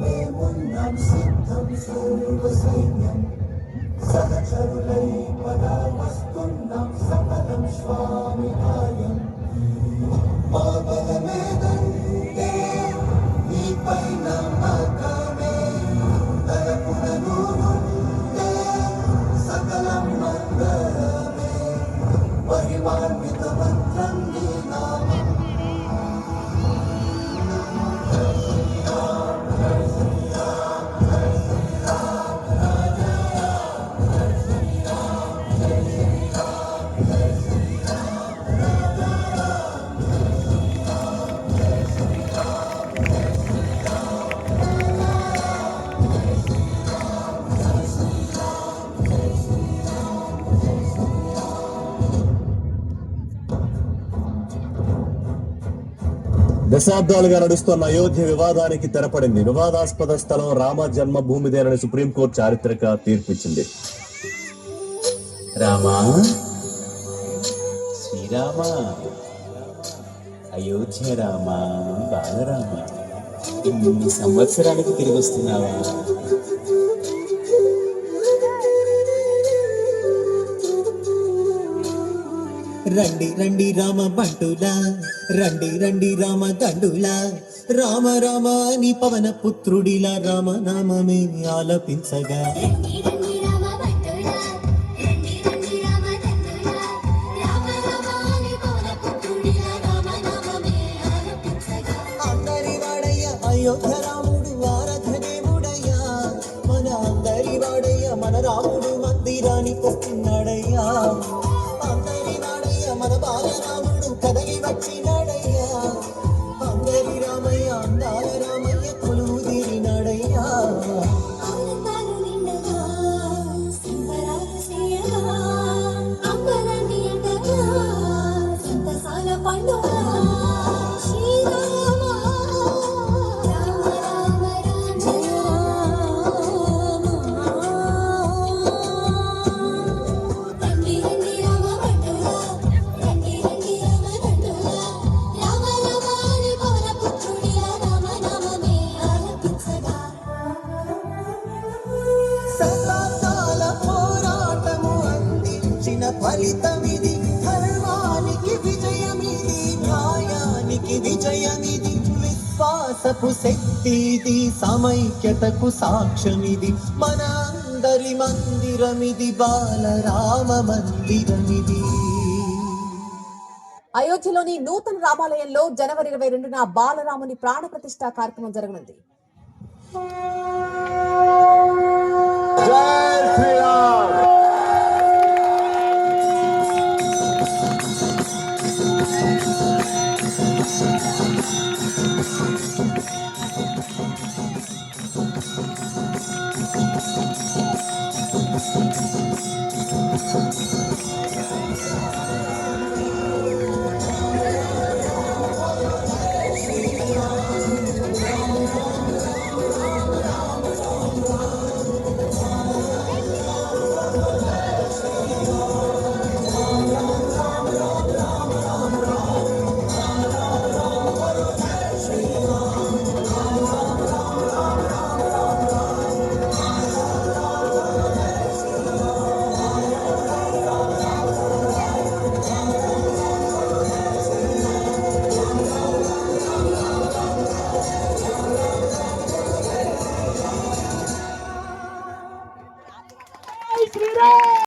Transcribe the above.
మేమున్నాం సిద్ధం సూర్యుడు సైన్యం సహచరులై పదా వస్తున్నాం సఫలం స్వామి కార్యం మా పైన మాకమే తలపున నూరుంటే సకలం మంగళమే. పరిమాణిత నీ దశాబ్దాలుగా నడుస్తున్న అయోధ్య వివాదానికి తెరపడింది. వివాదాస్పద స్థలం రామ జన్మభూమిదేనని సుప్రీంకోర్టు చారిత్రక తీర్పిచ్చింది. రామా? శ్రీరామ? అయోధ్య రామ బాలరామ ఇన్ని సంవత్సరాలకు తిరిగి వస్తున్నావా? రండి రండి రామ బంటులా. రండి రండి రామ దండులా. రామ రామ అని పవన పుత్రుడిలా రామ నామమే ఆలపించగా. అందరి వాడయ్య అయోధ్య రాముడు మన అందరి వాడయ్య మన రాముడు మందిరానికి వస్తున్నాడయ్యా. I know. వాసపు శక్తి ఇది సమైక్యతకు సాక్ష్యమిది. మనందరి మందిరమిది బాలరామ మందిరమిది. అయోధ్యలోని నూతన రామాలయంలో జనవరి ఇరవై రెండున బాలరాముని ప్రాణ ప్రతిష్ఠ కార్యక్రమం జరగనుంది. Thank you. Thank you.